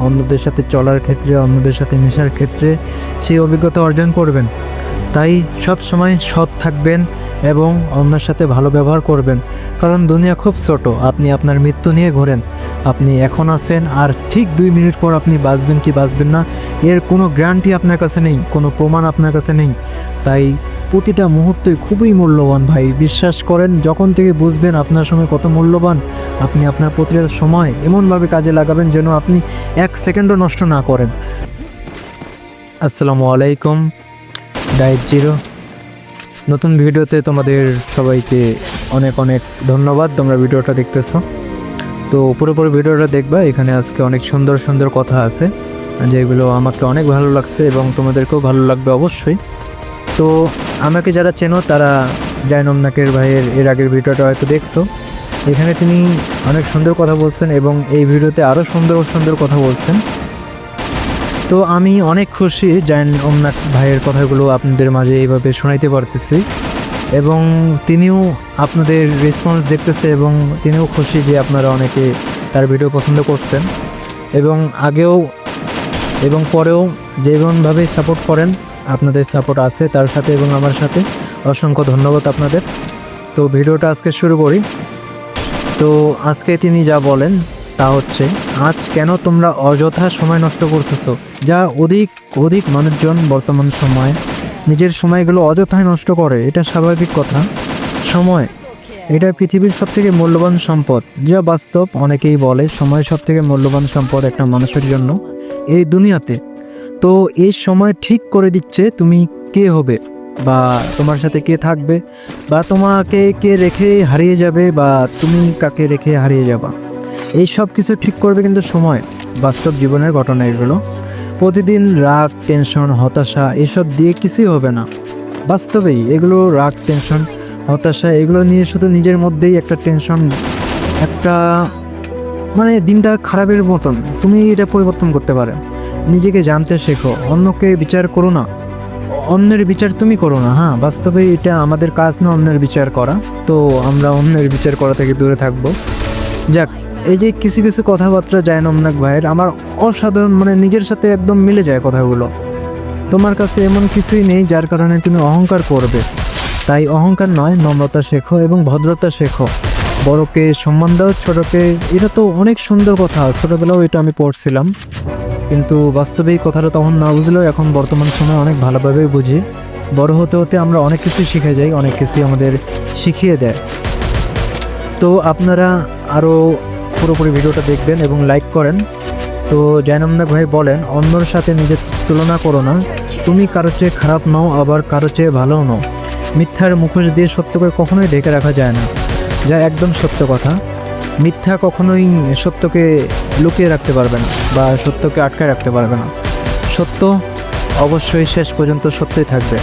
অন্যদের সাথে চলার ক্ষেত্রে অন্যদের সাথে মেশার ক্ষেত্রে সেই অভিজ্ঞতা অর্জন করবেন। তাই সব সময় সৎ থাকবেন এবং অন্যের সাথে ভালো ব্যবহার করবেন। কারণ দুনিয়া খুব ছোট, আপনি আপনার মৃত্যু নিয়ে ঘোরেন। আপনি এখন আছেন আর ঠিক দুই মিনিট পর আপনি বাঁচবেন কি বাঁচবেন না, এর কোনো গ্যারান্টি আপনার কাছে নেই, কোনো প্রমাণ আপনার কাছে নেই। তাই প্রতিটা মুহূর্তই খুবই মূল্যবান ভাই, বিশ্বাস করেন, যখন থেকে বুঝবেন আপনার সময় কত মূল্যবান, আপনি আপনার প্রতিটা সময় এমনভাবে কাজে লাগাবেন যেন আপনি এক সেকেন্ডও নষ্ট না করেন। আসসালামু আলাইকুম। Diet zero. নতুন ভিডিওতে তোমাদের সবাইকে অনেক অনেক ধন্যবাদ, তোমরা ভিডিওটা দেখতেছো। তো পুরোপুরি ভিডিওটা দেখবা, এখানে আজকে অনেক সুন্দর সুন্দর কথা আছে, যেগুলো আমাকে অনেক ভালো লাগছে এবং তোমাদেরকেও ভালো লাগবে অবশ্যই। তো আমাকে যারা চেনো, তারা জাইনম নাকের ভাইয়ের এর আগের ভিডিওটা হয়তো দেখছ। এখানে তিনি অনেক সুন্দর কথা বলছেন এবং এই ভিডিওতে আরও সুন্দর সুন্দর কথা বলছেন। তো আমি অনেক খুশি জাইন ওমনাথ ভাইয়ের কথাগুলো আপনাদের মাঝে এইভাবে শোনাইতে পারতেছি। এবং তিনিও আপনাদের রেসপন্স দেখতেছে এবং তিনিও খুশি যে আপনারা অনেকে তার ভিডিও পছন্দ করছেন। এবং আগেও এবং পরেও যেমনভাবে সাপোর্ট করেন, আপনাদের সাপোর্ট আছে তার সাথে এবং আমার সাথে। অসংখ্য ধন্যবাদ আপনাদের। তো ভিডিওটা আজকে শুরু করি। তো আজকে তিনি যা বলেন তা হচ্ছে, আজ কেন তোমরা অযথা সময় নষ্ট করতেছো, যা অধিক অধিক মানুষজন বর্তমান সময়ে নিজের সময়গুলো অযথায় নষ্ট করে? এটা স্বাভাবিক কথা। সময়, এটা পৃথিবীর সব থেকে মূল্যবান সম্পদ, যা বাস্তব অনেকেই বলে সময় সব থেকে মূল্যবান সম্পদ একটা মানুষের জন্য, এই দুনিয়াতে। তো এই সময় ঠিক করে দিচ্ছে তুমি কে হবে? বা তোমার সাথে কে থাকবে? বা তোমাকে কে রেখে হারিয়ে যাবে? বা তুমি কাকে রেখে হারিয়ে যাবা? এই সব কিছু ঠিক করবে কিন্তু সময়, বাস্তব জীবনের ঘটনা এগুলো। প্রতিদিন রাগ টেনশন হতাশা, এসব দিয়ে কিছুই হবে না। বাস্তবেই এগুলো রাগ টেনশন হতাশা, এগুলো নিয়ে শুধু নিজের মধ্যেই একটা টেনশন একটা মানে দিনটা খারাপের মতন। তুমি এটা পরিবর্তন করতে পারে। নিজেকে জানতে শেখো, অন্যকে বিচার করো না। অন্যের বিচার তুমি করো না হ্যাঁ বাস্তবে এটা আমাদের কাজ না অন্যের বিচার করা। তো আমরা অন্যের বিচার করা থেকে দূরে থাকব। যাক এই যে কিছু কিছু কথাবার্তা যায় নমনাক ভাইয়ের, আমার অসাধারণ মানে নিজের সাথে একদম মিলে যায় কথাগুলো। তোমার কাছে এমন কিছুই নেই যার কারণে তুমি অহংকার করবে। তাই অহংকার নয়, নম্রতা শেখো এবং ভদ্রতা শেখো। বড়কে সম্মান দাও, ছোটকে, এটা তো অনেক সুন্দর কথা, ছোটবেলাও এটা আমি পড়ছিলাম। কিন্তু বাস্তবে এই কথাটা তখন না বুঝলেও এখন বর্তমান সময়ে অনেক ভালোভাবেই বুঝি। বড় হতে হতে আমরা অনেক কিছু শিখে যাই, অনেক কিছুই আমাদের শিখিয়ে দেয়। তো আপনারা আরও পুরোপুরি ভিডিওটা দেখবেন এবং লাইক করেন। তো জয়নমনাক ভাই বলেন, অন্যর সাথে নিজের তুলনা করো না। তুমি কারও চেয়ে খারাপ নও, আবার কারও চেয়ে ভালোও নও। মিথ্যার মুখোশ দিয়ে সত্যকে কখনোই ঢেকে রাখা যায় না। যা একদম সত্য কথা। মিথ্যা কখনোই সত্যকে লুকিয়ে রাখতে পারবে না বা সত্যকে আটকায় রাখতে পারবে না। সত্য অবশ্যই শেষ পর্যন্ত সত্যই থাকবে।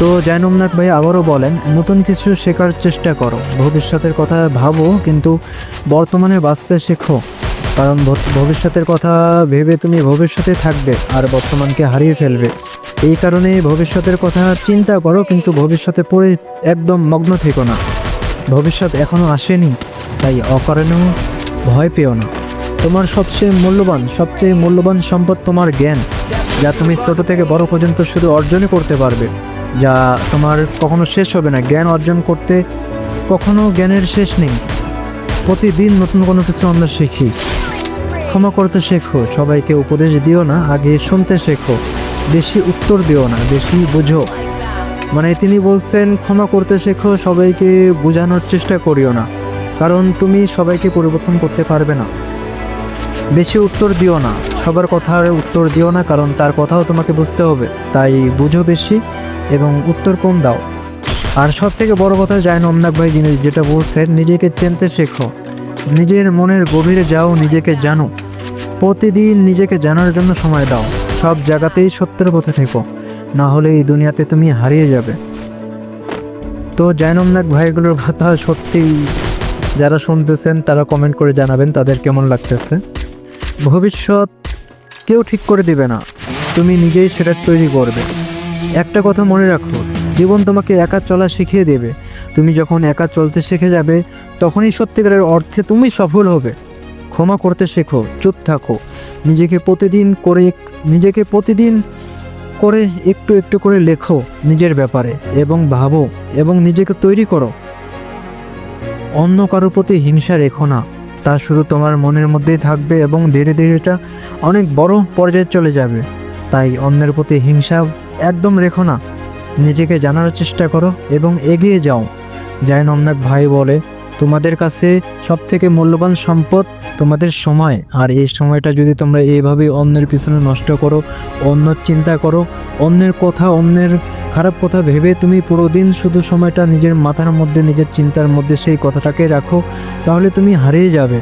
তো জয়নুমনাথ ভাই আবারও বলেন, নতুন কিছু শেখার চেষ্টা করো। ভবিষ্যতের কথা ভাবো, কিন্তু বর্তমানে বাঁচতে শেখো। কারণ ভবিষ্যতের কথা ভেবে তুমি ভবিষ্যতে থাকবে, আর বর্তমানকে হারিয়ে ফেলবে। এই কারণে ভবিষ্যতের কথা চিন্তা করো, কিন্তু ভবিষ্যতে পড়ে একদম মগ্ন থেকো না। ভবিষ্যৎ এখনও আসেনি, তাই অকারণেও ভয় পেও না। তোমার সবচেয়ে মূল্যবান সবচেয়ে মূল্যবান সম্পদ তোমার জ্ঞান, যা তুমি ছোট থেকে বড় পর্যন্ত শুধু অর্জনই করতে পারবে। যা তোমার কখনো শেষ হবে না। জ্ঞান অর্জন করতে কখনো জ্ঞানের শেষ নেই। প্রতিদিন নতুন কোনো কিছু আমরা শিখি। ক্ষমা করতে শেখো, সবাইকে উপদেশ দিও না, আগে শুনতে শেখো, বেশি উত্তর দিও না, বেশি বুঝো। মানে তিনি বলছেন, ক্ষমা করতে শেখো, সবাইকে বোঝানোর চেষ্টা করিও না, কারণ তুমি সবাইকে পরিবর্তন করতে পারবে না। বেশি উত্তর দিও না, সবার কথার উত্তর দিও না, কারণ তার কথাও তোমাকে বুঝতে হবে, তাই বুঝো বেশি। এবং উত্তর কম দাও। আর সব থেকে বড় কথা যায় না অমনাক ভাই জিনিস যেটা বলছেন, নিজেকে চিনতে শেখো। নিজের মনের গভীরে যাও, নিজেকে জানো। প্রতিদিন নিজেকে জানার জন্য সময় দাও। সব জায়গাতেই সত্যের পথে থেকো। না হলে এই দুনিয়াতে তুমি হারিয়ে যাবে। তো জয়নমনাক ভাইগুলোর কথা সত্যিই যারা শুনতেছেন, তারা কমেন্ট করে জানাবেন তাদের কেমন লাগতেছে। ভবিষ্যৎ কেউ ঠিক করে দিবে না। তুমি নিজেই সেটা তৈরি করবে। একটা কথা মনে রাখো, জীবন তোমাকে একা চলা শিখিয়ে দেবে। তুমি যখন একা চলতে শিখে যাবে, তখনই সত্যিকারের অর্থে তুমি সফল হবে। ক্ষমা করতে শেখো, চুপ থাকো। নিজেকে প্রতিদিন করে নিজেকে প্রতিদিন করে একটু একটু করে লেখো নিজের ব্যাপারে এবং ভাবো এবং নিজেকে তৈরি করো। অন্য কারোর প্রতি হিংসা রেখো না। তা শুধু তোমার মনের মধ্যেই থাকবে এবং ধীরে ধীরে এটা অনেক বড় পর্যায়ে চলে যাবে। তাই অন্যের প্রতি হিংসা একদম রেখো না। নিজেকে জানার চেষ্টা করো এবং এগিয়ে যাও। জায়ন অমনাক ভাই বলে, তোমাদের কাছে সব থেকে মূল্যবান সম্পদ তোমাদের সময়। আর এই সময়টা যদি তোমরা এইভাবে অন্যের পিছনে নষ্ট করো অন্য চিন্তা করো, অন্যের কথা, অন্যের খারাপ কথা ভেবে তুমি পুরো দিন শুধু সময়টা নিজের মাথার মধ্যে, নিজের চিন্তার মধ্যে সেই কথাটাকে রাখো, তাহলে তুমি হারিয়ে যাবে।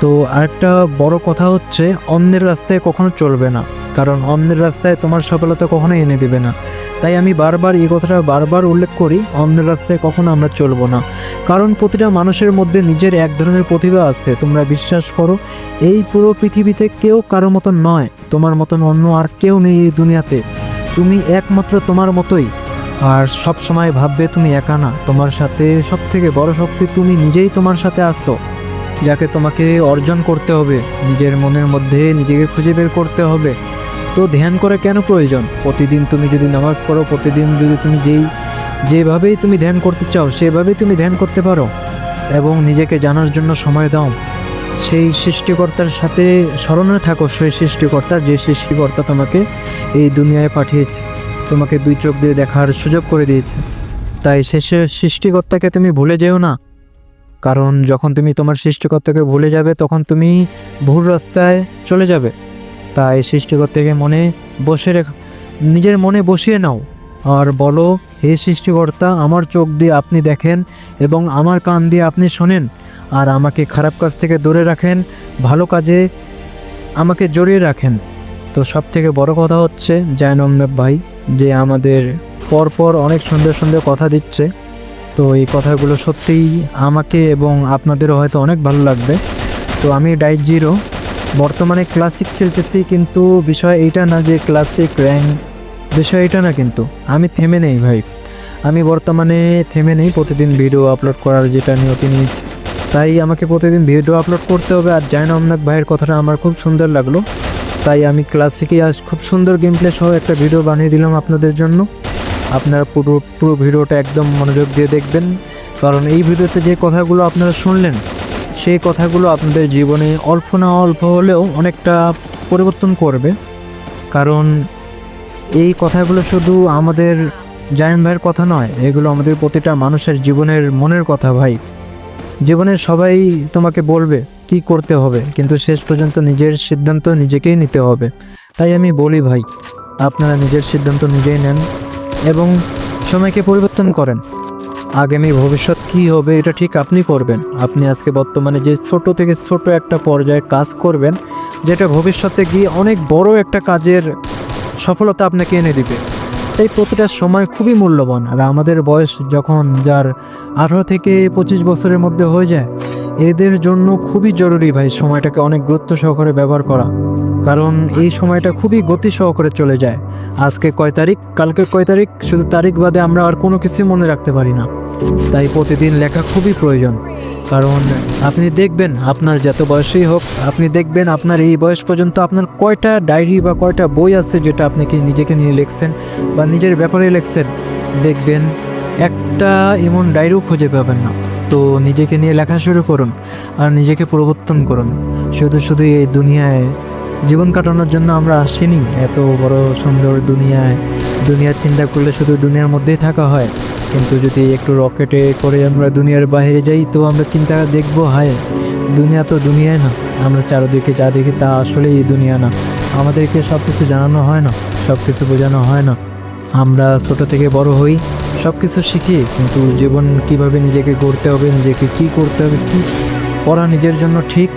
তো আরেকটা বড় কথা হচ্ছে, অন্যের রাস্তায় কখনো চলবে না। কারণ অন্যের রাস্তায় তোমার সফলতা কখনো এনে দেবে না। তাই আমি বারবার এই কথাটা বারবার উল্লেখ করি, অন্যের রাস্তায় কখনো আমরা চলবো না। কারণ প্রতিটা মানুষের মধ্যে নিজের এক ধরনের প্রতিভা আছে, তোমরা বিশ্বাস করো। এই পুরো পৃথিবীতে কেউ কারও মতন নয়, তোমার মতন অন্য আর কেউ নেই এই দুনিয়াতে। তুমি একমাত্র তোমার মতোই। আর সব সময় ভাববে তুমি একা না, তোমার সাথে সব থেকে বড় শক্তি তুমি নিজেই তোমার সাথে আসো যাকে তোমাকে অর্জন করতে হবে। নিজের মনের মধ্যে নিজেকে খুঁজে বের করতে হবে। তো ধ্যান করে কেন প্রয়োজন? প্রতিদিন তুমি যদি নামাজ পড়ো, প্রতিদিন যদি তুমি যেই, যেভাবেই তুমি ধ্যান করতে চাও, সেভাবেই তুমি ধ্যান করতে পারো। এবং নিজেকে জানার জন্য সময় দাও। সেই সৃষ্টিকর্তার সাথে স্মরণে থাকো, সেই সৃষ্টিকর্তা, যে সৃষ্টিকর্তা তোমাকে এই দুনিয়ায় পাঠিয়েছে। তোমাকে দুই চোখ দিয়ে দেখার সুযোগ করে দিয়েছে। তাই শেষে সৃষ্টিকর্তাকে তুমি ভুলে যেও না। কারণ যখন তুমি তোমার সৃষ্টিকর্তাকে ভুলে যাবে, তখন তুমি ভুল রাস্তায় চলে যাবে। তাই সৃষ্টিকর্তাকে মনে বসে রেখ নিজের মনে বসিয়ে নাও। আর বলো, হে সৃষ্টিকর্তা, আমার চোখ দিয়ে আপনি দেখেন এবং আমার কান দিয়ে আপনি শোনেন। আর আমাকে খারাপ কাজ থেকে দূরে রাখেন, ভালো কাজে আমাকে জড়িয়ে রাখেন। তো সব থেকে বড় কথা হচ্ছে জায়নন্দ ভাই, যে আমাদের পরপর অনেক সুন্দর সুন্দর কথা দিচ্ছে। তো এই কথাগুলো সত্যিই আমাকে এবং আপনাদেরও হয়তো অনেক ভালো লাগবে। তো আমি ডাইট জিরো। বর্তমানে ক্লাসিক খেলতেছি কিন্তু বিষয় এইটা না যে ক্লাসিক র্যাঙ্ক বিষয় এটা না কিন্তু। আমি থেমে নেই ভাই। আমি বর্তমানে থেমে নেই, প্রতিদিন ভিডিও আপলোড করার যেটা নিয়তি নিয়েছি। তাই আমাকে প্রতিদিন ভিডিও আপলোড করতে হবে আর জায়ন আমনাক ভাইয়ের কথাটা আমার খুব সুন্দর লাগল। তাই আমি ক্লাসিকে আজ খুব সুন্দর গেম প্লে সহ একটা ভিডিও বানিয়ে দিলাম আপনাদের জন্য। আপনারা পুরো পুরো ভিডিওটা একদম মনোযোগ দিয়ে দেখবেন। কারণ এই ভিডিওতে যে কথাগুলো আপনারা শুনলেন সেই কথাগুলো আপনাদের জীবনে অল্প না অল্প হলেও অনেকটা পরিবর্তন করবে। কারণ এই কথাগুলো শুধু আমাদের জায়ন ভাইয়ের কথা নয়, এগুলো আমাদের প্রতিটা মানুষের জীবনের মনের কথা ভাই। জীবনের সবাই তোমাকে বলবে কি করতে হবে, কিন্তু শেষ পর্যন্ত নিজের সিদ্ধান্ত নিজেকেই নিতে হবে। তাই আমি বলি ভাই, আপনারা নিজের সিদ্ধান্ত নিজেই নেন এবং সময়কে পরিবর্তন করেন। আগামী ভবিষ্যৎ কী হবে এটা ঠিক আপনি করবেন। আপনি আজকে বর্তমানে যে ছোট থেকে ছোট একটা পর্যায়ে কাজ করবেন, যেটা ভবিষ্যতে গিয়ে অনেক বড় একটা কাজের সফলতা আপনাকে এনে দিবে। তাই প্রতিটা সময় খুবই মূল্যবান। আর আমাদের বয়স যখন যার আঠারো থেকে পঁচিশ বছরের মধ্যে হয়ে যায়, এদের জন্য খুবই জরুরি ভাই সময়টাকে অনেক গুরুত্ব সহকারে ব্যবহার করা। কারণ এই সময়টা খুবই গতি সহকারে চলে যায়। আজকে কয় তারিখ? কালকে কয় তারিখ? শুধু তারিখ বাদে আমরা আর কোনো কিছু মনে রাখতে পারি না। তাই প্রতিদিন লেখা খুবই প্রয়োজন। কারণ আপনি দেখবেন আপনার যত বয়সেই হোক, আপনি দেখবেন আপনার এই বয়স পর্যন্ত আপনার কয়টা ডায়েরি বা কয়টা বই আছে যেটা আপনি কি নিজেকে নিয়ে লিখছেন বা নিজের ব্যাপারে লিখছেন, দেখবেন একটা এমন ডায়েরিও খুঁজে পাবেন না। তো নিজেকে নিয়ে লেখা শুরু করুন আর নিজেকে প্রবর্তন করুন। শুধু শুধু এই দুনিয়ায় জীবন কাটানোর জন্য আমরা আসিনি। এত বড় সুন্দর দুনিয়ায়, দুনিয়ার চিন্তা করলে শুধু দুনিয়ার মধ্যেই থাকা হয়। কিন্তু যদি একটু রকেটে করে আমরা দুনিয়ার বাইরে যাই, তো আমরা চিন্তা দেখব, হায়, দুনিয়া তো দুনিয়ায় না। আমরা চারিদিকে যা দেখি তা আসলে এই দুনিয়া না। আমাদেরকে সব কিছু জানানো হয় না সব কিছু বোঝানো হয় না। আমরা ছোট থেকে বড় হই সব কিছু শিখি, কিন্তু জীবন কীভাবে নিজেকে গড়তে হবে, নিজেকে কি করতে হবে, কি করা নিজের জন্য ঠিক?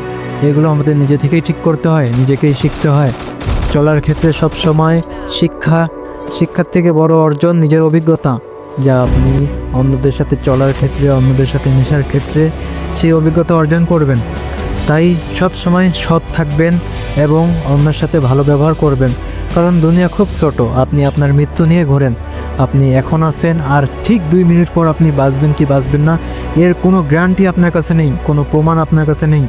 এগুলো আমাদের নিজে থেকেই ঠিক করতে হয়, নিজেকেই শিখতে হয়। চলার ক্ষেত্রে সব সময় শিক্ষা, শিক্ষার থেকে বড় অর্জন নিজের অভিজ্ঞতা। যা আপনি অন্যদের সাথে চলার ক্ষেত্রে, অন্যদের সাথে মেশার ক্ষেত্রে সেই অভিজ্ঞতা অর্জন করবেন। তাই সব সময় সৎ থাকবেন এবং অন্যের সাথে ভালো ব্যবহার করবেন। কারণ দুনিয়া খুব ছোট, আপনি আপনার মৃত্যু নিয়ে ঘোরেন। আপনি এখন আছেন আর ঠিক দুই মিনিট পর আপনি বাঁচবেন কি বাঁচবেন না, এর কোনো গ্যারান্টি আপনার কাছে নেই, কোনো প্রমাণ আপনার কাছে নেই।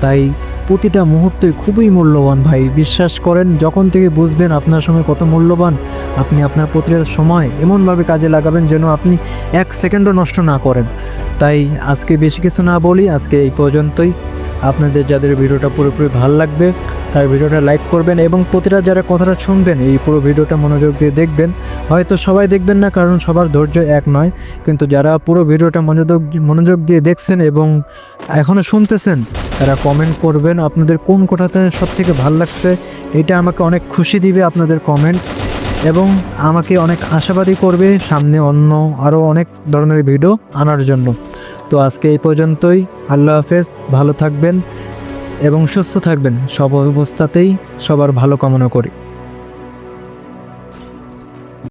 তাই প্রতিটা মুহূর্তই খুবই মূল্যবান ভাই, বিশ্বাস করেন, যখন থেকে বুঝবেন আপনার সময় কত মূল্যবান, আপনি আপনার প্রতিটা সময় এমনভাবে কাজে লাগাবেন যেন আপনি এক সেকেন্ডও নষ্ট না করেন। তাই আজকে বেশি কিছু না বলি, আজকে এই পর্যন্তই। আপনাদের যাদের ভিডিওটা পুরোপুরি ভালো লাগবে, তার ভিডিওটা লাইক করবেন এবং প্রতিটা যারা কথাটা শুনবেন, এই পুরো ভিডিওটা মনোযোগ দিয়ে দেখবেন। হয়তো সবাই দেখবেন না, কারণ সবার ধৈর্য এক নয়, কিন্তু যারা পুরো ভিডিওটা মনোযোগ মনোযোগ দিয়ে দেখছেন এবং এখনও শুনতেছেন, তারা কমেন্ট করবেন আপনাদের কোন কোটাতে সব থেকে ভালো লাগছে, এটা আমাকে অনেক খুশি দিবে আপনাদের কমেন্ট এবং আমাকে অনেক আশাবাদী করবে সামনে অন্য আরও অনেক ধরনের ভিডিও আনার জন্য। তো আজকে এই পর্যন্তই। আল্লাহ হাফেজ, ভালো থাকবেন এবং সুস্থ থাকবেন। সব অবস্থাতেই সবার ভালো কামনা করি।